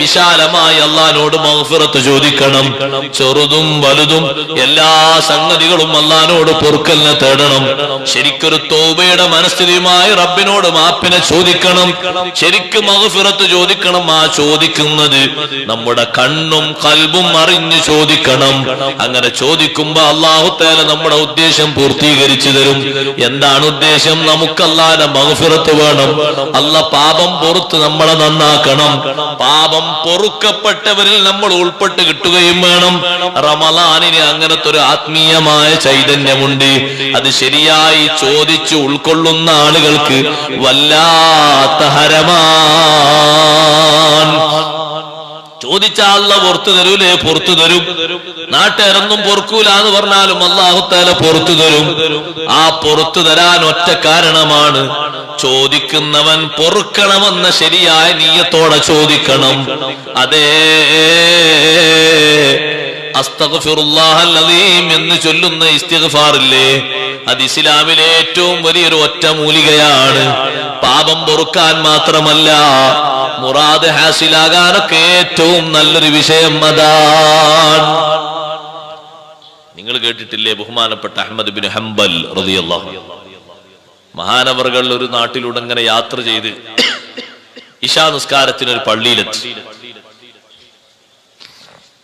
വിശാലമായി അള്ളഹാനോട് മഹഫിറത്ത് ചോദിക്കണം. ചെറുതും വലുതും എല്ലാ സംഗതികളും അള്ളഹാനോട് പൊറുക്കലിനെ തേടണം. ശരിക്കൊരു തോബയുടെ മനസ്ഥിതിയുമായി റബ്ബിനോട് മാപ്പിനെ ചോദിക്കണം. ശരിക്കും മഹഫിറത്ത് ചോദിക്കണം ആ ചോദിക്കുന്നത് നമ്മുടെ കണ്ണും കൽബും അറിഞ്ഞ് ചോദിക്കണം. അങ്ങനെ ചോദിക്കുമ്പോ അള്ളാഹു തേല നമ്മുടെ ഉദ്ദേശം പൂർത്തീകരിച്ചു തരും. എന്താണ് ഉദ്ദേശം? നമുക്കല്ലാതെ മഹഫിറത്ത് വേണം. അല്ല പാപം പുറത്ത് നമ്മളെ നന്നാക്കണം. പാപം പൊറുക്കപ്പെട്ടവരിൽ നമ്മൾ ഉൾപ്പെട്ട് കിട്ടുകയും വേണം. റമലാനിന് അങ്ങനത്തെ ഒരു ആത്മീയമായ ചൈതന്യമുണ്ട്. അത് ശരിയായി ചോദിച്ച് ഉൾക്കൊള്ളുന്ന ആളുകൾക്ക് വല്ലാത്ത ഹരമാൻ ചോദിച്ച അല്ല പുറത്തു തരൂലേ പുറത്തു തരും. നാട്ടുകാരൊന്നും പൊറുക്കൂല എന്ന് പറഞ്ഞാലും അള്ളാഹുത്താല പുറത്തു തരും. ആ പുറത്തു തരാൻ ഒറ്റ കാരണമാണ് ചോദിക്കുന്നവൻ പൊറുക്കണമെന്ന ശരിയായ നീയത്തോടെ ചോദിക്കണം. അതേ എന്ന് ചൊല്ലുന്ന ഇസ്തിഗ്ഫാറില്ലേ? അത് ഇസ്ലാമിലെ ഏറ്റവും വലിയൊരു ഒറ്റ മൂലികയാണ്. പാപം പൊറുക്കാൻ മാത്രമല്ല മുറാദ് ഹാസിലാകാനൊക്കെ ഏറ്റവും നല്ലൊരു വിഷയം അതാണ് നിങ്ങൾ കേട്ടിട്ടില്ലേ ബഹുമാനപ്പെട്ട അഹമ്മദ് ബിൻ ഹംബൽ റളിയല്ലാഹു മഹാനവറുകൾ ഒരു നാട്ടിലൂടെ ഇങ്ങനെ യാത്ര ചെയ്ത് ഇഷാ നിസ്കാരത്തിന് ഒരു പള്ളിയിലെത്തി.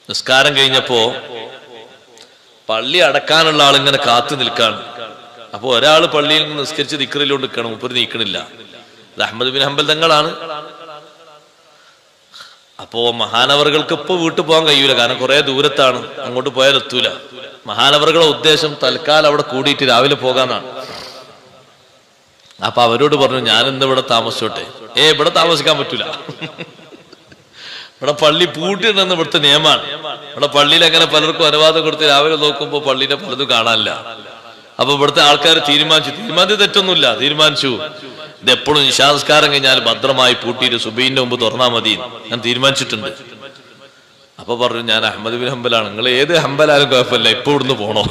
നിസ്കാരം കഴിഞ്ഞപ്പോ പള്ളി അടക്കാനുള്ള ആളിങ്ങനെ കാത്തു നിൽക്കാണ്. അപ്പൊ ഒരാൾ പള്ളിയിൽ നിന്ന് നിസ്കരിച്ച് നിക്കറിലോട്ട് നിൽക്കണം മുപ്പര് നീക്കണില്ല. ഇത് അഹമ്മദ് ബിൻ ഹംബൽ തങ്ങളാണ്. അപ്പോ മഹാനവറുകൾക്ക് ഇപ്പൊ വീട്ടിൽ പോകാൻ കഴിയൂല കാരണം കുറെ ദൂരത്താണ് അങ്ങോട്ട് പോയാൽ എത്തൂല. മഹാനവറുകളുടെ ഉദ്ദേശം തൽക്കാലം അവിടെ കൂടിയിട്ട് രാവിലെ പോകാന്നാണ്. അപ്പൊ അവരോട് പറഞ്ഞു ഞാൻ ഇന്ന് ഇവിടെ താമസിച്ചോട്ടെ. ഏ ഇവിടെ താമസിക്കാൻ പറ്റൂല. ഇവിടെ പള്ളി പൂട്ടിയിടുന്ന ഇവിടുത്തെ നിയമമാണ്. ഇവിടെ പള്ളിയിൽ അങ്ങനെ പലർക്കും അനുവാദം കൊടുത്ത് രാവിലെ നോക്കുമ്പോൾ പള്ളിയിലെ പലതും കാണാനില്ല. അപ്പൊ ഇവിടുത്തെ ആൾക്കാർ തീരുമാനിച്ചു. തീരുമാനിച്ചത് തെറ്റൊന്നുമില്ല. തീരുമാനിച്ചു. ഇത് എപ്പോഴും നിശാസ്കാരം കഴിഞ്ഞാൽ ഭദ്രമായി പൂട്ടിയിട്ട് സുബീന്റെ മുമ്പ് തുറന്നാ മതി. ഞാൻ തീരുമാനിച്ചിട്ടുണ്ട്. അപ്പൊ പറഞ്ഞു ഞാൻ അഹമ്മദ് ബിൻ ഹംബലാണ്. നിങ്ങൾ ഏത് ഹംബലാലും കുഴപ്പമില്ല. ഇപ്പൊ ഇവിടുന്ന് പോണോ?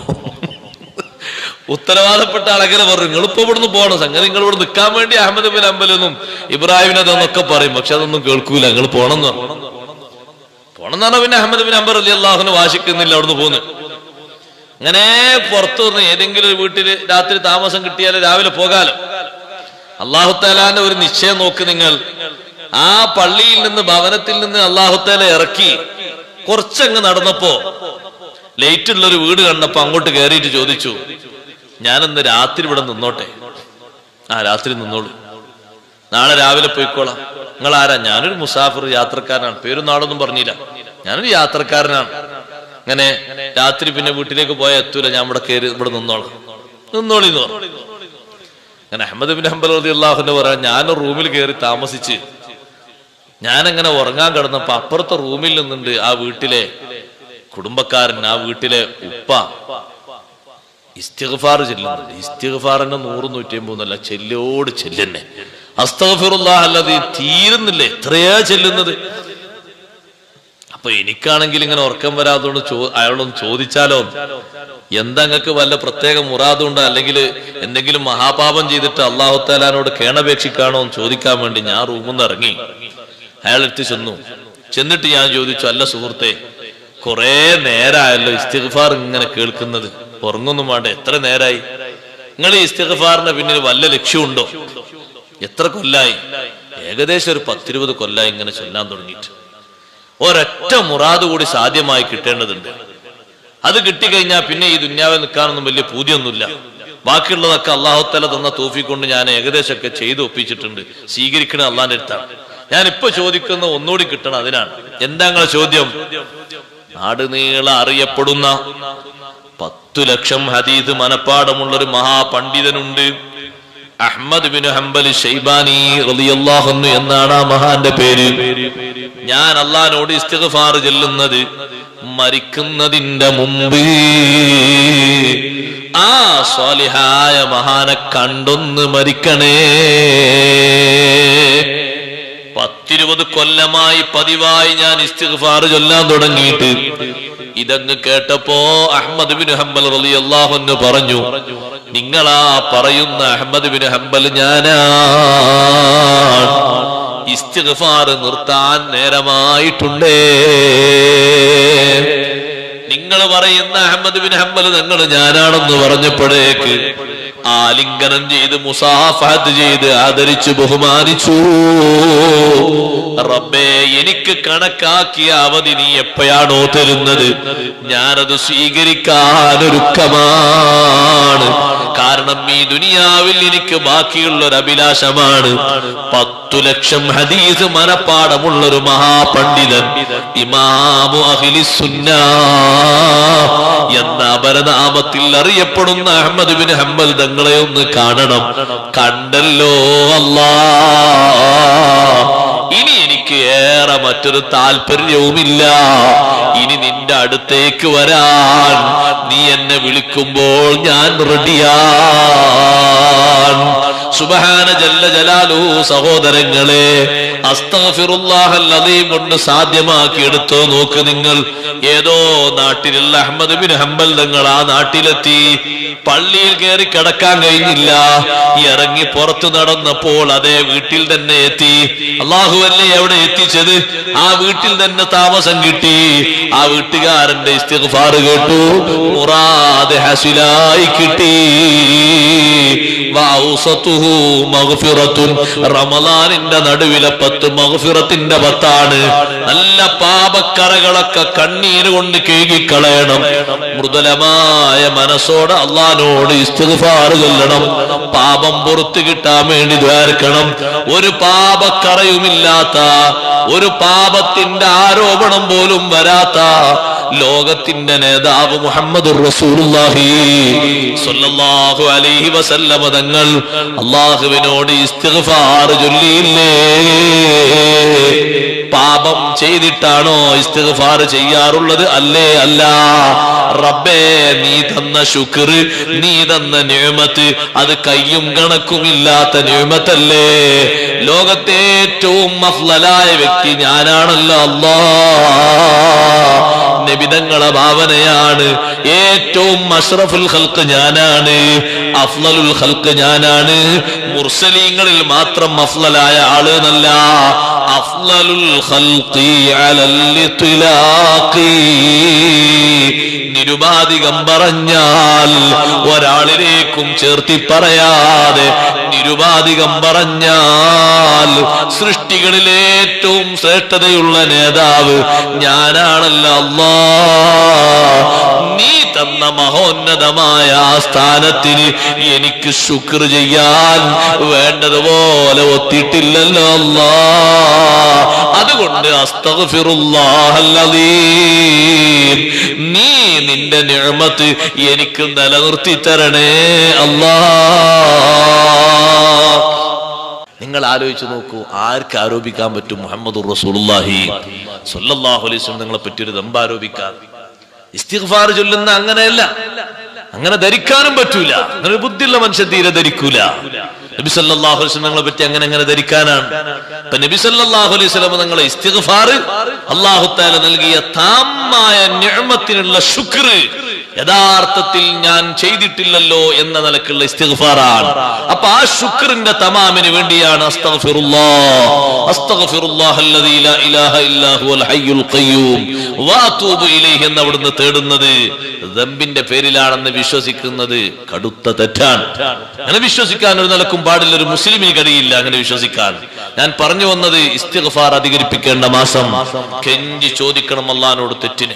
ഉത്തരവാദപ്പെട്ട ആളെങ്ങനെ പറഞ്ഞു. നിങ്ങൾ ഇപ്പൊ ഇവിടുന്ന് പോകണം. സംഗതി നിങ്ങൾ ഇവിടെ നിൽക്കാൻ വേണ്ടി അഹമ്മദ് ബിൻ ഹംബലെന്നും ഇബ്രാഹിമിനെ അതെന്നൊക്കെ പറയും. പക്ഷെ അതൊന്നും കേൾക്കൂല. നിങ്ങൾ പോണെന്ന് പറഞ്ഞു. പറഞ്ഞാൽ പിന്നെ അഹമ്മദ് ബിൻ അമ്പർ അലി അള്ളാഹുന് വാശിക്കുന്നില്ല അവിടുന്ന് പോന്ന്. അങ്ങനെ പുറത്തു നിന്ന് ഏതെങ്കിലും ഒരു വീട്ടിൽ രാത്രി താമസം കിട്ടിയാൽ രാവിലെ പോകാലോ. അള്ളാഹുത്താലാന്റെ ഒരു നിശ്ചയം നോക്ക് നിങ്ങൾ. ആ പള്ളിയിൽ നിന്ന് ഭവനത്തിൽ നിന്ന് അള്ളാഹുത്താല ഇറക്കി കുറച്ചങ്ങ് നടന്നപ്പോ ഉള്ള ഒരു വീട് കണ്ടപ്പോ അങ്ങോട്ട് കയറിയിട്ട് ചോദിച്ചു ഞാനിന്ന് രാത്രി ഇവിടെ നിന്നോട്ടെ. ആ രാത്രി നിന്നോളൂ. നാളെ രാവിലെ പോയിക്കോളാം. നിങ്ങൾ ആരാ ഞാനൊരു മുസാഫിർ യാത്രക്കാരനാണ്. പേരും നാളൊന്നും പറഞ്ഞില്ല. ഞാനൊരു യാത്രക്കാരനാണ്. അങ്ങനെ രാത്രി പിന്നെ വീട്ടിലേക്ക് പോയാൽ എത്തൂല. ഞാൻ ഇവിടെ കയറി ഇവിടെ നിന്നോളാം. നിന്നോളി എന്ന് പറഞ്ഞു. അങ്ങനെ അഹമ്മദ് ബിൻ ഹംബൽ റതി അള്ളാഹുന്ന് പറയാൻ ഞാൻ റൂമിൽ കയറി താമസിച്ച് ഞാനങ്ങനെ ഉറങ്ങാൻ കിടന്നപ്പോ അപ്പുറത്തെ റൂമിൽ നിന്നുണ്ട് ആ വീട്ടിലെ കുടുംബക്കാരൻ ആ വീട്ടിലെ ഉപ്പ. ഇസ്തിഗ്ഫാർ ചെല്ലുന്നുണ്ട്. ഇസ്തിഗ്ഫാറിന്റെ നൂറ് നൂറ്റി അമ്പതൊന്നല്ല ചെല്ലോട് ചെല്ലുന്നെ. അസ്തഗ്ഫിറുല്ലാ തീരുന്നില്ലേ? എത്രയാ ചെല്ലുന്നത്? അപ്പൊ എനിക്കാണെങ്കിൽ ഇങ്ങനെ ഉറക്കം വരാതുകൊണ്ട് ചോ അയാളൊന്ന് ചോദിച്ചാലോ? എന്താ നിങ്ങൾക്ക് വല്ല പ്രത്യേക മുറാദുണ്ടോ അല്ലെങ്കിൽ എന്തെങ്കിലും മഹാപാപം ചെയ്തിട്ട് അള്ളാഹു താലാനോട് കേണപേക്ഷിക്കാണോ എന്ന് ചോദിക്കാൻ വേണ്ടി ഞാൻ റൂമിൽ നിന്ന് ഇറങ്ങി. അയാൾ എത്തി ചെന്നു. ചെന്നിട്ട് ഞാൻ ചോദിച്ചു അല്ല സുഹൃത്തെ കുറെ നേരമായല്ലോ ഇസ്തിഗ്ഫാർ ഇങ്ങനെ കേൾക്കുന്നത്. ഉറങ്ങൊന്നും വേണ്ട എത്ര നേരായി? നിങ്ങൾ ഈ പിന്നിൽ വല്ല ലക്ഷ്യമുണ്ടോ? എത്ര കൊല്ലായി? ഏകദേശം ഒരു പത്തിരുപത് കൊല്ലായി ഇങ്ങനെ ചൊല്ലാൻ തുടങ്ങിയിട്ട്. ഒരൊറ്റ മുറാദ് കൂടി സാധ്യമായി കിട്ടേണ്ടതുണ്ട്. അത് കിട്ടിക്കഴിഞ്ഞാൽ പിന്നെ ഈ ദുന്യാവിൽ നിൽക്കാനൊന്നും വലിയ പൂതിയൊന്നുമില്ല. ബാക്കിയുള്ളതൊക്കെ അള്ളാഹുത്തല തന്ന തൂഫി കൊണ്ട് ഞാൻ ഏകദേശമൊക്കെ ചെയ്ത് ഒപ്പിച്ചിട്ടുണ്ട്. സ്വീകരിക്കണ അള്ളാന്റെ അടുത്താണ്. ഞാൻ ഇപ്പൊ ചോദിക്കുന്ന ഒന്നുകൂടി കിട്ടണം അതിനാണ്. എന്താ നിങ്ങളെ ചോദ്യം? നാട് നീള അറിയപ്പെടുന്ന പത്തു ലക്ഷം ഹദീദ് മനപ്പാടമുള്ള ഒരു മഹാപണ്ഡിതനുണ്ട്. അഹ്മദ് ബിൻ ഹംബൽ ഷൈബാനി റളിയല്ലാഹു എന്നാണ് ആ മഹാന്റെ പേര്. ഞാൻ അള്ളഹാനോട് ഇസ്തിഗ്ഫാർ ചെല്ലുന്നത് മരിക്കുന്നതിന്റെ മുമ്പ്. ആ സ്വാലിഹായ മഹാനെ കണ്ടൊന്ന് മരിക്കണേ. പത്തിരുപത് കൊല്ലമായി പതിവായി ഞാൻ ഇസ്തിഗ്ഫാർ ചൊല്ലാൻ തുടങ്ങിയിട്ട്. ഇതങ്ങ് കേട്ടപ്പോ അഹമ്മദ് ബിൻ ഹംബൽ റലി അൻഹു പറഞ്ഞു നിങ്ങളാ പറയുന്ന അഹമ്മദ് ബിൻ ഹംബൽ ഞാനാ. ഇസ്തിഗ്ഫാർ നിർത്താൻ നേരമായിട്ടുണ്ടേ. നിങ്ങൾ പറയുന്ന അഹമ്മദ് ബിൻ ഹംബൽ നിങ്ങൾ ഞാനാണെന്ന് പറഞ്ഞപ്പോഴേക്ക് ആലിംഗനം ചെയ്ത് മുസാഫഹത്ത് ചെയ്ത് ആദരിച്ചു ബഹുമാനിച്ചു. റബ്ബേ എനിക്ക് കണക്കാക്കിയ അവധി നീ എപ്പോഴാണോ തരുന്നത്? ഞാനത് സ്വീകരിക്കാനൊരുക്കമാണ്. കാരണം ഈ ദുനിയാവിൽ എനിക്ക് ബാക്കിയുള്ള ഒരു അഭിലാഷമാണ്. പത്തു ലക്ഷം ഹദീസ് മനപ്പാടമുള്ള ഒരു മഹാപണ്ഡിതൻ ഇമാമു അഖിലി സുന്ന എന്ന അപരനാമത്തിൽ അറിയപ്പെടുന്ന അഹമ്മദ് ബിൻ ഹംബൽ തങ്ങളെ ഒന്ന് കാണണം. കണ്ടല്ലോ അല്ലാ. ഇനി എനിക്ക് ഏറെ മറ്റൊരു താല്പര്യവുമില്ല. ഇനി നിന്റെ അടുത്തേക്ക് വരാൻ നീ എന്നെ വിളിക്കുമ്പോൾ ഞാൻ റെഡിയാൻ സുബഹാന ജല്ല ജലാലു സഹോദരങ്ങളെ അസ്തഫിറുല്ലാഹല്ലതയും കൊണ്ട് സാധ്യമാക്കി എടുത്തോ നോക്ക് നിങ്ങൾ. ഏതോ നാട്ടിലുള്ള അഹമ്മദ് ബിൻ ഹംബൽ നിങ്ങൾ ആ നാട്ടിലെത്തി. പള്ളിയിൽ കയറി കിടക്കാൻ കഴിഞ്ഞില്ല. ഇറങ്ങി പുറത്തു നടന്നപ്പോൾ അതേ വീട്ടിൽ തന്നെ എത്തി. അള്ളാഹുവല്ലേ എവിടെ എത്തിച്ചത്? ആ വീട്ടിൽ തന്നെ താമസം കിട്ടി. ആ വീട്ടുകാരന്റെ ഇസ്തിഗ്ഫാർ കേട്ടു. മുറാദ് ഹസിലായി കിട്ടി. വഔസതുഹു റമളാനിന്റെ നടുവിലെ പത്ത് മഹഫിറത്തിന്റെ പത്താണ്. നല്ല പാപക്കറകളൊക്കെ കണ്ണീര് കൊണ്ട് കഴുകിക്കളയണം. മൃദുലമായ മനസ്സോടെ അള്ളഹാനോട് ഇസ്തിഗ്ഫാർ കൊല്ലണം പാപം പുറത്തു കിട്ടാൻ വേണ്ടി ദ്വാരക്കണം ഒരു പാപക്കറയുമില്ലാത്ത ഒരു പാപത്തിന്റെ ആരോപണം പോലും വരാത്ത ലോകത്തിന്റെ നേതാവ് മുഹമ്മദ് അലൈഹി തങ്ങൾ അള്ളാഹുവിനോട് ഇസ്തിഗ്ഫാർ ചൊല്ലിയില്ലേ? പാപം ചെയ്തിട്ടാണോ ഇസ്തിഗ്ഫാർ ചെയ്യാറുള്ളത്? അല്ലേ അല്ല. റബ്ബേ നീ തന്ന ശുക്ർ നീ തന്ന നിയമത്ത് അത് കയ്യും കണക്കുമില്ലാത്ത നിയമത്തല്ലേ? ലോകത്തെ ഏറ്റവും വ്യക്തി ഞാനാണല്ലോ അല്ലാ നബിതങ്ങളെ ഭാവനയാണ്. ഏറ്റവും അഷ്റഫുൽ ഹൽക്ക് ഞാനാണ്. അഫ്ലലുൽ ഹൽക്ക് ഞാനാണ്. മുർസലീങ്ങളിൽ മാത്രം അഫ്ലലായ ആൾ എന്നല്ല അഫ്ലലുൽ ഇത്ലാഖി. നിരുപാധികം പറഞ്ഞാൽ ഒരാളിലേക്കും ചേർത്തി പറയാതെ നിരുപാധികം പറഞ്ഞാൽ സൃഷ്ടികളിൽ ഏറ്റവും ശ്രേഷ്ഠതയുള്ള നേതാവ് ഞാനാണല്ല അല്ലാ നീ തന്ന മഹോന്നതമായ ആ സ്ഥാനത്തിന് എനിക്ക് ശുക്ർ ചെയ്യാൻ വേണ്ടതുപോലെ ഒത്തിട്ടില്ലല്ലോ അല്ലാ അതുകൊണ്ട് നീ നിന്റെ നിഴമത്ത് എനിക്ക് നിലനിർത്തി തരണേ അല്ലാ നിങ്ങൾ ആലോചിച്ച് നോക്കൂ ആർക്ക് ആരോപിക്കാൻ പറ്റും മുഹമ്മദ് റസൂലുള്ളാഹി? സ്വല്ലല്ലാഹു അലൈഹി വസല്ലം നിങ്ങളെ പറ്റി ഒരു ദമ്പ ആരോപിക്കാതെ. ഇസ്തിഗ്ഫാർ ചൊല്ലുന്ന അങ്ങനെയല്ല. അങ്ങനെ ധരിക്കാനും പറ്റൂല. അങ്ങനെ ബുദ്ധിയുള്ള മനുഷ്യൻ തീരെ ധരിക്കൂല. നബി സല്ലല്ലാഹു അലൈഹി വസല്ലം നിങ്ങളെ പറ്റി അങ്ങനെ അങ്ങനെ ധരിക്കാനാണ്. ഇപ്പൊ നബി സല്ലല്ലാഹു അലൈഹി വസല്ലം നിങ്ങളെ ഇസ്തിഗ്ഫാർ അല്ലാഹു തആല നൽകിയ താമായ നിഅമത്തിനുള്ള ശുക്ർ യഥാർത്ഥത്തിൽ ഞാൻ ചെയ്തിട്ടില്ലല്ലോ എന്ന നിലക്കുള്ള ഇസ്തിഗ്ഫാറാണ്. അപ്പൊ ആ ശുക്രിന്റെ തമാമിന് വേണ്ടിയാണ് അസ്തഗ്ഫിറുല്ലാഹ് അസ്തഗ്ഫിറുല്ലാഹ് ലാ ഇലാഹ ഇല്ലാ ഹുവൽ ഹയ്യുൽ ഖയ്യൂം. വഅതൂബു ഇലൈഹി എന്ന് അവിടുന്ന് തേടുന്നത് ദമ്പിന്റെ പേരിലാണെന്ന് വിശ്വസിക്കുന്നത് കടുത്ത തെറ്റാണ്. അങ്ങനെ വിശ്വസിക്കാൻ ഒരു നിലക്കും പാടില്ല ഒരു മുസ്ലിമിന് കഴിയില്ല അങ്ങനെ വിശ്വസിക്കാൻ. ഞാൻ പറഞ്ഞു വന്നത് ഇസ്തിഗ്ഫാർ അധികരിപ്പിക്കേണ്ട മാസം. കെഞ്ചി ചോദിക്കണം അള്ളഹാനോട് തെറ്റിന്.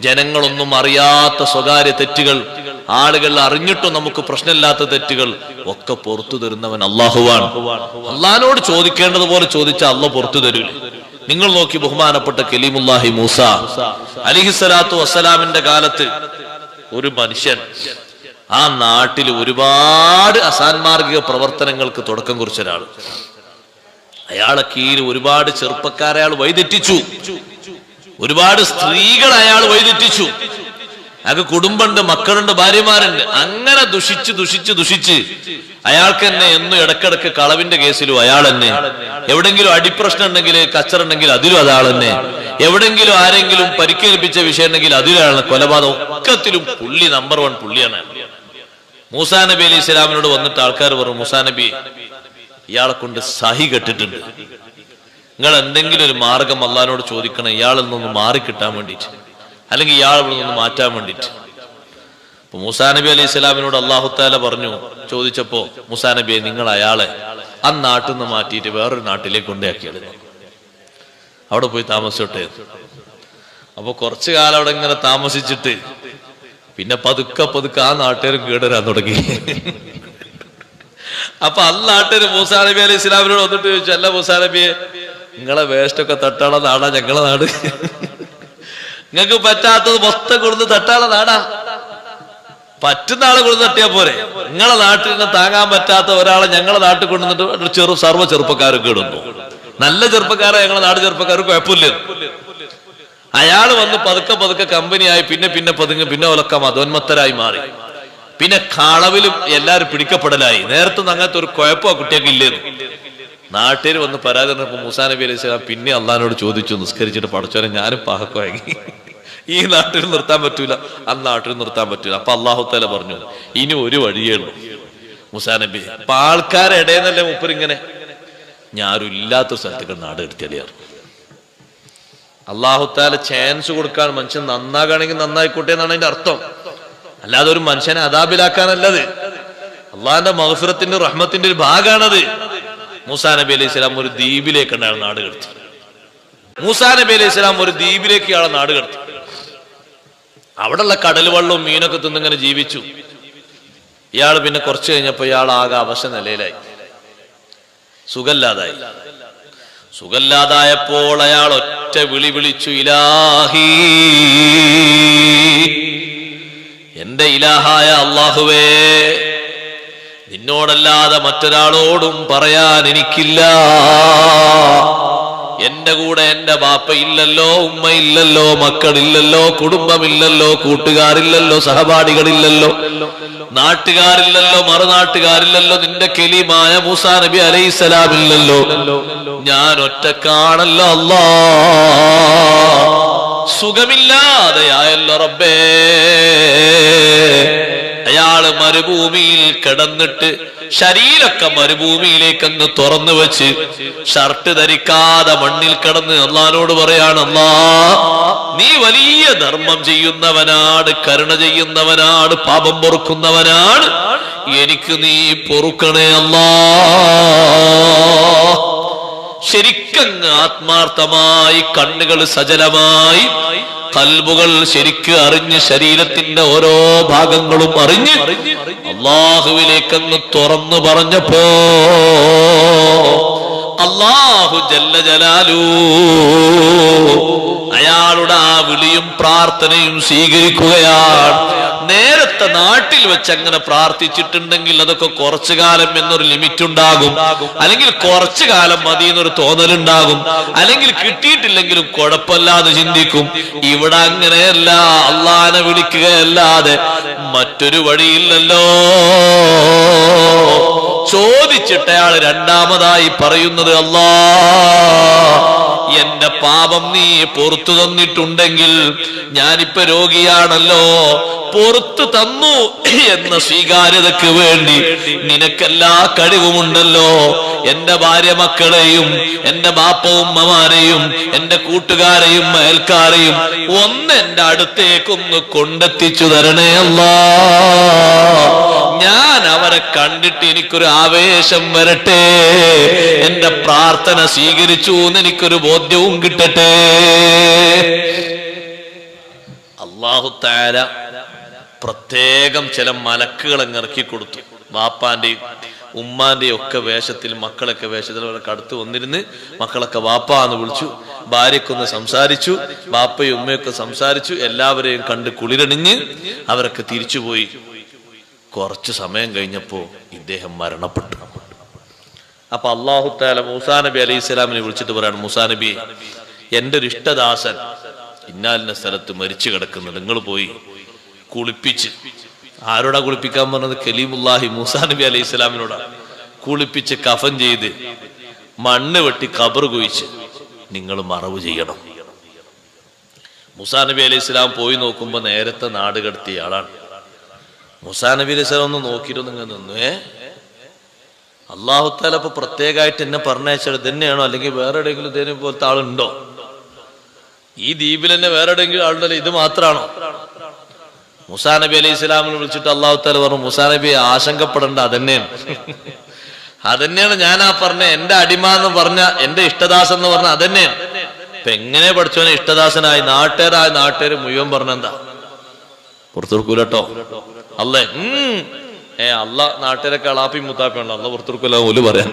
ജനങ്ങളൊന്നും അറിയാത്ത സ്വകാര്യ തെറ്റുകൾ. ആളുകൾ അറിഞ്ഞിട്ടും നമുക്ക് പ്രശ്നമില്ലാത്ത തെറ്റുകൾ. ഒക്കെ പുറത്തു തരുന്നവൻ അള്ളാഹുവാണ് അള്ളഹാനോട് ചോദിക്കേണ്ടതുപോലെ ചോദിച്ചാൽ അള്ള പുറത്തു തരൂല. നിങ്ങൾ നോക്കി ബഹുമാനപ്പെട്ട കലീമുല്ലാഹി മൂസ. അലിഹിസലാത്തു വസ്സലാമിന്റെ കാലത്ത് ഒരു മനുഷ്യൻ ആ നാട്ടിൽ ഒരുപാട് അസാൻമാർഗിക പ്രവർത്തനങ്ങൾക്ക് തുടക്കം കുറിച്ച ഒരാൾ അയാളെ കീഴിൽ ഒരുപാട് ചെറുപ്പക്കാരെ അയാൾ വഴിതെറ്റിച്ചു. ഒരുപാട് സ്ത്രീകൾ അയാൾ വഴിതെറ്റിച്ചു. അയാൾക്ക് കുടുംബമുണ്ട് മക്കളുണ്ട് ഭാര്യമാരുണ്ട്. അങ്ങനെ ദുഷിച്ച് ദുഷിച്ച് ദുഷിച്ച് അയാൾക്ക് തന്നെ എന്നും ഇടക്കിടക്ക് കളവിന്റെ കേസിലും അയാൾ തന്നെ. എവിടെങ്കിലും അടിപ്രശ്നം ഉണ്ടെങ്കിൽ കച്ചറുണ്ടെങ്കിൽ അതിലും അതാൾ തന്നെ. എവിടെങ്കിലും ആരെങ്കിലും പരിക്കേൽപ്പിച്ച വിഷയം ഉണ്ടെങ്കിൽ അതിലാണ് കൊലപാതകം ഒക്കത്തിലും പുള്ളി നമ്പർ വൺ പുള്ളിയാണ്. മൂസാ നബി അലി ഇസ്ലാമിനോട് വന്നിട്ട് ആൾക്കാർ പറഞ്ഞു മൂസാ നബി ഇയാളെ കൊണ്ട് സഹി കെട്ടിട്ടുണ്ട്. നിങ്ങൾ എന്തെങ്കിലും ഒരു മാർഗം അള്ളഹാനോട് ചോദിക്കണം ഇയാളിൽ നിന്ന് മാറി കിട്ടാൻ വേണ്ടിയിട്ട്. അല്ലെങ്കിൽ ഇയാൾ ഇവിടെ നിന്ന് മാറ്റാൻ വേണ്ടിയിട്ട്. അപ്പൊ മൂസാ നബി അലൈഹി സ്വലാമിനോട് അള്ളാഹുത്താല പറഞ്ഞു ചോദിച്ചപ്പോ മൂസാ നബിയെ നിങ്ങൾ അയാളെ ആ നാട്ടിൽ നിന്ന് മാറ്റിയിട്ട് വേറൊരു നാട്ടിലേക്ക് കൊണ്ടാക്കിയത് അവിടെ പോയി താമസിച്ചോട്ടെ. അപ്പൊ കുറച്ചു കാലം അവിടെ ഇങ്ങനെ താമസിച്ചിട്ട് പിന്നെ പതുക്കെ പതുക്കെ ആ നാട്ടുകാരും കേടുവരാൻ തുടങ്ങി. അപ്പൊ അന്ന് നാട്ടുകാർ മൂസാ നബി അലൈഹി സ്വലാമിനോട് വന്നിട്ട് ചോദിച്ചു അല്ല മൂസാ നബിയെ നിങ്ങളെ വേസ്റ്റൊക്കെ തട്ടാള നാടാ ഞങ്ങളെ നാട്. നിങ്ങൾക്ക് പറ്റാത്തത് മൊത്തം കൊടുത്ത് തട്ടാള നാടാ. പറ്റുന്ന ആളെ കൊടുത്ത് തട്ടിയാ പോരെ. നിങ്ങളെ നാട്ടിൽ നിന്ന് താങ്ങാൻ പറ്റാത്ത ഒരാളെ ഞങ്ങളെ നാട്ടിൽ കൊണ്ടുവന്നിട്ട് ചെറു സർവ ചെറുപ്പക്കാരൊക്കെ ഇടുന്നു നല്ല ചെറുപ്പക്കാരെ ഞങ്ങളെ നാട് ചെറുപ്പക്കാർക്ക് കുഴപ്പമില്ല. അയാൾ വന്ന് പതുക്കെ പതുക്കെ കമ്പനിയായി പിന്നെ പിന്നെ പതുങ്ങി പിന്നെ ഒലക്ക മതോന്മത്തരായി മാറി. പിന്നെ കളവിലും എല്ലാരും പിടിക്കപ്പെടലായി. നേരത്തെ അങ്ങനത്തെ ഒരു കുഴപ്പമോ കുട്ടിയൊക്കെ ഇല്ലേന്നു. നാട്ടിൽ വന്ന് പരാതി പറഞ്ഞപ്പോ മൂസാ നബി അലൈഹി സ്വലാം പിന്നെ അള്ളഹാനോട് ചോദിച്ചു നിസ്കരിച്ചിട്ട് പടച്ചോനെ ഞാനും പാകക്കുവാങ്ങി ഈ നാട്ടിൽ നിർത്താൻ പറ്റൂല ആ നാട്ടിൽ നിർത്താൻ പറ്റൂല. അപ്പൊ അള്ളാഹു തല പറഞ്ഞു ഇനി ഒരു വഴിയേ ഉള്ളൂ. മുസാ നബി അപ്പൊ ആൾക്കാരെ ഇടയെന്നല്ലേ മുപ്പർ ഇങ്ങനെ? ഞാനും ഇല്ലാത്ത സ്ഥലത്തേക്ക് നാട് എടുത്തടിയാറ് അള്ളാഹുത്താല ചാൻസ് കൊടുക്കാൻ മനുഷ്യൻ നന്നാകണമെങ്കിൽ നന്നായിക്കോട്ടെ എന്നാണ് അതിന്റെ അർത്ഥം. അല്ലാതെ ഒരു മനുഷ്യനെ അതാബിലാക്കാനല്ലത് അള്ളാഹിന്റെ മഹസുരത്തിന്റെ റഹ്മത്തിന്റെ ഒരു ഭാഗമാണത് മൂസാ നബി അലൈഹി സ്വലാം ഒരു ദ്വീപിലേക്ക് അയാൾ നാട് കടത്തി. മൂസാ നബി അലൈഹി സ്വലാം ഒരു ദ്വീപിലേക്ക് ഇയാളെ നാട് കടത്തി. അവിടെയുള്ള കടൽ വെള്ളവും മീനൊക്കെ തിന്നിങ്ങനെ ജീവിച്ചു. ഇയാൾ പിന്നെ കുറച്ച് കഴിഞ്ഞപ്പോ ഇയാൾ ആകെ അവശ നിലയിലായി. സുഖല്ലാതായി സുഖല്ലാതായപ്പോൾ അയാൾ ഒറ്റ വിളി വിളിച്ചു ഇലാഹി എന്റെ ഇലാഹായ അള്ളാഹുവേ നിന്നോടല്ലാതെ മറ്റൊരാളോടും പറയാൻ എനിക്കില്ല. എന്റെ കൂടെ എന്റെ ബാപ്പ ഇല്ലല്ലോ ഉമ്മ ഇല്ലല്ലോ മക്കളില്ലല്ലോ കുടുംബമില്ലല്ലോ കൂട്ടുകാരില്ലല്ലോ സഹപാഠികളില്ലല്ലോ നാട്ടുകാരില്ലല്ലോ മറുനാട്ടുകാരില്ലല്ലോ നിന്റെ കെലിമായ മൂസാ നബി അലൈസലാമില്ലല്ലോ ഞാൻ ഒറ്റക്കാണല്ലോ അല്ലാ. സുഖമില്ലാതെയായല്ലോ റബ്ബേ. അയാൾ മരുഭൂമിയിൽ കിടന്നിട്ട് ശരീരമൊക്കെ മരുഭൂമിയിലേക്ക് അങ്ങ് തുറന്നു വെച്ച് ഷർട്ട് ധരിക്കാതെ മണ്ണിൽ കിടന്ന് അള്ളഹാനോട് പറയാണ് അള്ളാ നീ വലിയ ധർമ്മം ചെയ്യുന്നവനാണ് കരുണ ചെയ്യുന്നവനാണ് പാപം പൊറുക്കുന്നവനാണ്. എനിക്ക് നീ പൊറുക്കണേ അല്ലാ ശരിക്കങ്ങ് ആത്മാർത്ഥമായി കണ്ണുകൾ സജലമായി കൽബുകൾ ശരിക്ക് അറിഞ്ഞ് ശരീരത്തിന്റെ ഓരോ ഭാഗങ്ങളും അറിഞ്ഞ് അള്ളാഹുവിലേക്കങ്ങ് തുറന്നു പറഞ്ഞപ്പോ അള്ളാഹു ജല്ല ജലാലൂ. അയാളുടെ ആ വിളിയും പ്രാർത്ഥനയും സ്വീകരിക്കുകയാണ്. നേരത്തെ നാട്ടിൽ വെച്ച് അങ്ങനെ പ്രാർത്ഥിച്ചിട്ടുണ്ടെങ്കിൽ അതൊക്കെ കുറച്ചു കാലം എന്നൊരു ലിമിറ്റ് ഉണ്ടാകും. അല്ലെങ്കിൽ കുറച്ചു കാലം മതി എന്നൊരു തോന്നലുണ്ടാകും. അല്ലെങ്കിൽ കിട്ടിയിട്ടില്ലെങ്കിലും കുഴപ്പമില്ലാതെ ചിന്തിക്കും. ഇവിടെ അങ്ങനെയല്ല അള്ളാനെ വിളിക്കുകയല്ലാതെ മറ്റൊരു വഴിയില്ലല്ലോ. ചോദിച്ചിട്ട് അയാൾ രണ്ടാമതായി പറയുന്നത് അല്ലാ എന്റെ പാപം നീ പുറത്തു തന്നിട്ടുണ്ടെങ്കിൽ ഞാനിപ്പോ രോഗിയാണല്ലോ പുറത്തു തന്നു എന്ന സ്വീകാര്യതക്ക് വേണ്ടി നിനക്കെല്ലാ കഴിവുമുണ്ടല്ലോ. എന്റെ ഭാര്യ മക്കളെയും എന്റെ ബാപ്പവും ഉമ്മമാരെയും എന്റെ കൂട്ടുകാരെയും അയൽക്കാരെയും ഒന്ന് എന്റെ അടുത്തേക്കൊന്ന് കൊണ്ടെത്തിച്ചു തരണേ അല്ലാ. കണ്ടിട്ട് എനിക്കൊരു ആവേശം വരട്ടെ. എന്റെ പ്രാർത്ഥന സ്വീകരിച്ചു എന്ന് എനിക്കൊരു ബോധ്യവും കിട്ടട്ടെ. അള്ളാഹു താര പ്രത്യേകം ചില മലക്കുകൾ അങ്ങ് ഇറക്കി കൊടുത്തു. വാപ്പാന്റെയും ഉമ്മാന്റെയും ഒക്കെ വേഷത്തിൽ മക്കളൊക്കെ വേഷത്തിൽ അവരൊക്കെ അടുത്ത് വന്നിരുന്ന് മക്കളൊക്കെ വാപ്പ എന്ന് വിളിച്ചു. ഭാര്യക്കൊന്ന് സംസാരിച്ചു ബാപ്പയും ഉമ്മയൊക്കെ സംസാരിച്ചു എല്ലാവരെയും കണ്ട് കുളിരണിഞ്ഞ് അവരൊക്കെ തിരിച്ചുപോയി. കുറച്ച് സമയം കഴിഞ്ഞപ്പോൾ ഇദ്ദേഹം മരണപ്പെട്ടു. അപ്പൊ അള്ളാഹു താല മൂസാ നബി അലൈഹി സ്വലാമിനെ വിളിച്ചിട്ട് പറയാണ് മൂസാ നബി എന്റെ ഒരു ഇഷ്ടദാസൻ ഇന്നാലിന്റെ സ്ഥലത്ത് മരിച്ചു കിടക്കുന്നു. നിങ്ങൾ പോയി കുളിപ്പിച്ച്. ആരോടാ കുളിപ്പിക്കാൻ പറഞ്ഞത്? കലീമുല്ലാഹി മൂസാ നബി അലൈഹി സ്വലാമിനോടാണ് കുളിപ്പിച്ച് കഫൻ ചെയ്ത് മണ്ണ് വെട്ടി കബർ കുഴിച്ച് നിങ്ങൾ മറവ് ചെയ്യണം. മുസാ നബി അലൈഹി സ്വലാം പോയി നോക്കുമ്പോൾ നേരത്തെ നാട് കടത്തിയ ആളാണ്. മുസാ നബി അലൈഹി ഒന്ന് നോക്കിയിട്ട് നിങ്ങൾ നിന്നു ഏ? അള്ളാഹുത്താല ഇപ്പൊ പ്രത്യേകമായിട്ട് എന്നെ പറഞ്ഞയച്ചത് തന്നെയാണോ അല്ലെങ്കിൽ വേറെ എവിടെയെങ്കിലും ഇതേ പോലത്തെ ആളുണ്ടോ? ഈ ദ്വീപിൽ തന്നെ വേറെ എവിടെയെങ്കിലും ആളുണ്ടല്ലോ ഇത് മാത്രമാണോ മുസാ നബി അലൈഹി ഇസ്ലാമിനെ വിളിച്ചിട്ട് അള്ളാഹു താല പറഞ്ഞു മുസാ നബി ആശങ്കപ്പെടേണ്ട അതന്നെയാണ്. അതന്നെയാണ് ഞാൻ ആ പറഞ്ഞ എന്റെ അടിമ എന്ന് പറഞ്ഞ എന്റെ ഇഷ്ടദാസൻ എന്ന് പറഞ്ഞ അതന്നെയാണ്. ഇപ്പൊ എങ്ങനെ പഠിച്ചവനെ ഇഷ്ടദാസനായി നാട്ടുകാരായ നാട്ടുകാർ മുഴുവൻ പറഞ്ഞെന്താ? പുറത്തുകൊടുക്കൂലട്ടോ അല്ലേ? ഏ അല്ല നാട്ടിലൊക്കെ അളാപ്പി മുത്താപ്പി ഉണ്ടോ അല്ല പുറത്തുകൊടുക്കൂല ഓൽ പറയാൻ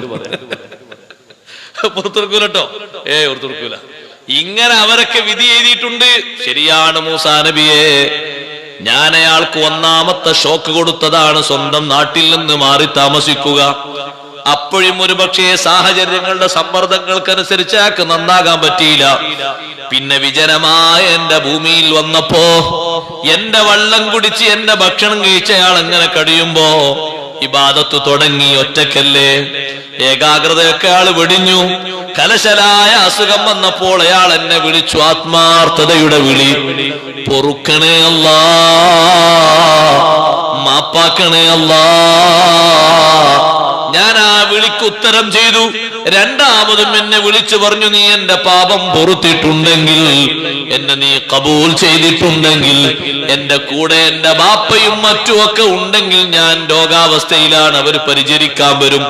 പുറത്തുകൊടുക്കൂലട്ടോ ഏ പുറത്തുകൊടുക്കൂല ഇങ്ങനെ അവരൊക്കെ വിധി എഴുതിയിട്ടുണ്ട്. ശരിയാണ് മൂസാ നബിയെ. ഞാൻ അയാൾക്ക് ഒന്നാമത്തെ ഷോക്ക് കൊടുത്തതാണ് സ്വന്തം നാട്ടിൽ നിന്ന് മാറി താമസിക്കുക. അപ്പോഴും ഒരു പക്ഷേ സാഹചര്യങ്ങളുടെ സമ്മർദ്ദങ്ങൾക്കനുസരിച്ച് അയാൾക്ക് നന്നാകാൻ പറ്റിയില്ല. പിന്നെ വിജനമായ എന്റെ ഭൂമിയിൽ വന്നപ്പോ എന്റെ വള്ളം കുടിച്ച് എന്റെ ഭക്ഷണം കഴിച്ച അയാൾ എങ്ങനെ കഴിയുമ്പോ ഇബാദത്ത് തുടങ്ങി ഒറ്റക്കല്ലേ? ഏകാഗ്രതയൊക്കെ അയാൾ വെടിഞ്ഞു. കലശലായ അസുഖം വന്നപ്പോൾ അയാൾ എന്നെ വിളിച്ചു ആത്മാർത്ഥതയുടെ വിളി. പൊറുക്കണേ അല്ലാ. മാപ്പാക്കണേ അല്ലാ. ഞാൻ ആ വിളിക്ക് ഉത്തരം ചെയ്തു. രണ്ടാമതും എന്നെ വിളിച്ചു പറഞ്ഞു നീ എന്റെ പാപം പൊറുത്തിട്ടുണ്ടെങ്കിൽ എന്നെ നീ കബൂൽ ചെയ്തിട്ടുണ്ടെങ്കിൽ എന്റെ കൂടെ എന്റെ ബാപ്പയും മറ്റുമൊക്കെ ഉണ്ടെങ്കിൽ ഞാൻ രോഗാവസ്ഥയിലാണ്. അവർ പരിചരിക്കാൻ വരും.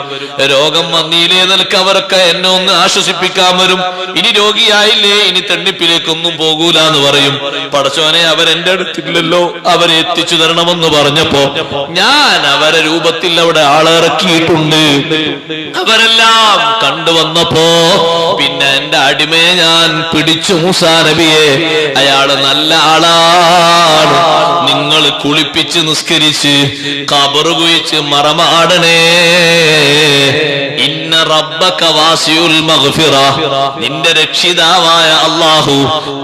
രോഗം വന്നീലേ നിനക്ക് എന്നെ ഒന്ന് ആശ്വസിപ്പിക്കാൻ വരും. ഇനി രോഗിയായില്ലേ ഇനി തെണ്ണിപ്പിലേക്കൊന്നും പോകൂല എന്ന് പറയും. പടച്ചോനെ അവരെന്റെ അടുത്തില്ലല്ലോ. അവരെ എത്തിച്ചു തരണമെന്ന് പറഞ്ഞപ്പോ ഞാൻ അവരെ രൂപത്തിൽ അവിടെ ആളിറക്കിയിട്ടുണ്ട്. അവരെല്ലാം കണ്ടുവന്നപ്പോ പിന്നെ എന്റെ അടിമയെ ഞാൻ പിടിച്ചു മൂസാ നബിയെ. അയാൾ നല്ല ആളാണ്. നിങ്ങൾ കുളിപ്പിച്ച് നിസ്കരിച്ച് കബറ് കുഴിച്ച് മറമാടണേ. ഇന്ന നിന്റെ രക്ഷിതാവായ അള്ളാഹു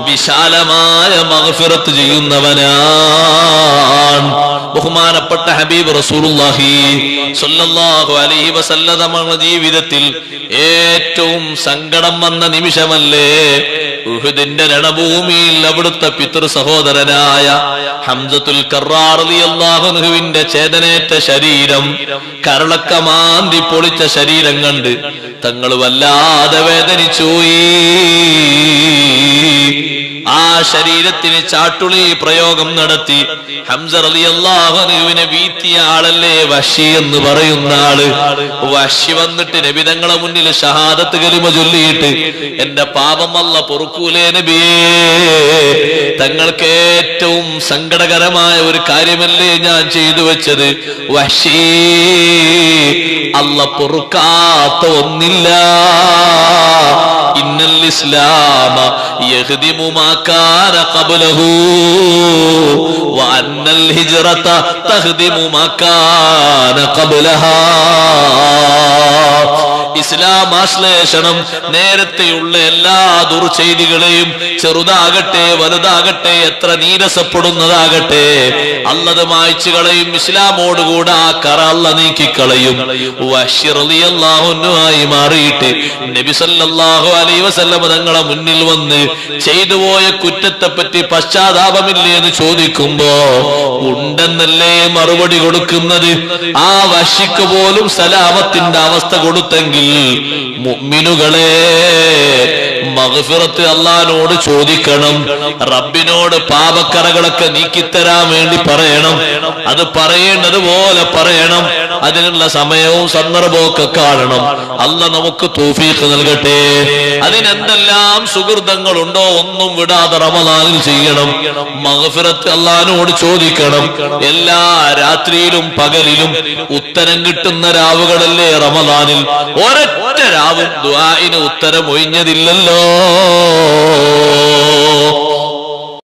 വിശാലമായ മഹഫിറത്ത് ചെയ്യുന്നവനാണ്. ബഹുമാനപ്പെട്ട ഹബീബ് റസൂലുള്ളാഹി സ്വല്ലല്ലാഹു അലൈഹി വസല്ലം ജീവിതത്തിൽ ഏറ്റവും സങ്കടം വന്ന നിമിഷമല്ലേ? ഉഹുദിന്റെ രണഭൂമിയിൽ അവിടുത്തെ പിതൃ സഹോദരനായ ഹംസത്തുൽ കറാറിയാഹുനുവിന്റെ ചേതനേറ്റ ശരീരം കരളക്കമാന്തി പൊളിച്ച ശരീരം കണ്ട് തങ്ങൾ വല്ലാതെ വേദനിച്ചുപോയി ആ ശരീരത്തിന് ചാട്ടുളി പ്രയോഗം നടത്തി. ഹംസർ അലി അള്ളാഹുവിനെ വീത്തിയ ആളല്ലേ വഷി എന്ന് പറയുന്ന ആൾ. വഷി വന്നിട്ട് നബിതങ്ങളെ മുന്നിൽ ഷഹാദത്ത് കലിമ ചൊല്ലിയിട്ട് എന്റെ പാപമല്ല പൊറുക്കൂലേ നബിയേ. തങ്ങൾക്ക് ഏറ്റവും സങ്കടകരമായ ഒരു കാര്യമല്ലേ ഞാൻ ചെയ്തു വെച്ചത്. വഷി അല്ല പൊറുക്കാത്ത ഒന്നില്ല. ഇന്നൽ ഇസ്ലാമ യഹ്ദിമു صار قبله وأن الهجرة تخدم ما كان قبلها. ഇസ്ലാം ആശ്ലേഷണം നേരത്തെയുള്ള എല്ലാ ദുർചെയ്തികളെയും ചെറുതാകട്ടെ വലുതാകട്ടെ എത്ര നീരസപ്പെടുന്നതാകട്ടെ അല്ലത് മായ്ച്ചു കളയും ഇസ്ലാമോടുകൂടെ ആ കറ അല്ല നീക്കിക്കളയും. അള്ളാഹുനുമായി മാറിയിട്ട് നബിസല്ലാഹു അലൈ വസല്ലം തങ്ങളെ മുന്നിൽ വന്ന് ചെയ്തുപോയ കുറ്റത്തെ പറ്റി പശ്ചാത്താപമില്ലേ എന്ന് ചോദിക്കുമ്പോ ഉണ്ടെന്നല്ലേ മറുപടി കൊടുക്കുന്നത്? ആ വശിക്ക് പോലും സലാമത്തിന്റെ അവസ്ഥ കൊടുത്തെങ്കിൽ മുഅ്മിനുകളെ മഗ്ഫിറത്ത് അള്ളഹാനോട് ചോദിക്കണം. റബ്ബിനോട് പാപക്കറകളൊക്കെ നീക്കിത്തരാൻ വേണ്ടി പറയണം. അത് പറയേണ്ടത് പോലെ പറയണം. അതിനുള്ള സമയവും സന്ദർഭവും കാണണം. അല്ല നമുക്ക് തൗഫീഖ് നൽകട്ടെ. അതിനെന്തെല്ലാം സുഹൃതങ്ങളുണ്ടോ ഒന്നും വിടാതെ റമദാനിൽ ചെയ്യണം. മഹഫിറത്ത് അള്ളഹാനോട് ചോദിക്കണം. എല്ലാ രാത്രിയിലും പകലിലും ഉത്തരം കിട്ടുന്ന രാവുകളല്ലേ റമദാനിൽ? ഒരൊറ്റ രാവും ദ്വായിന് ഉത്തരം ഒഴിഞ്ഞതില്ലല്ലോ Oh.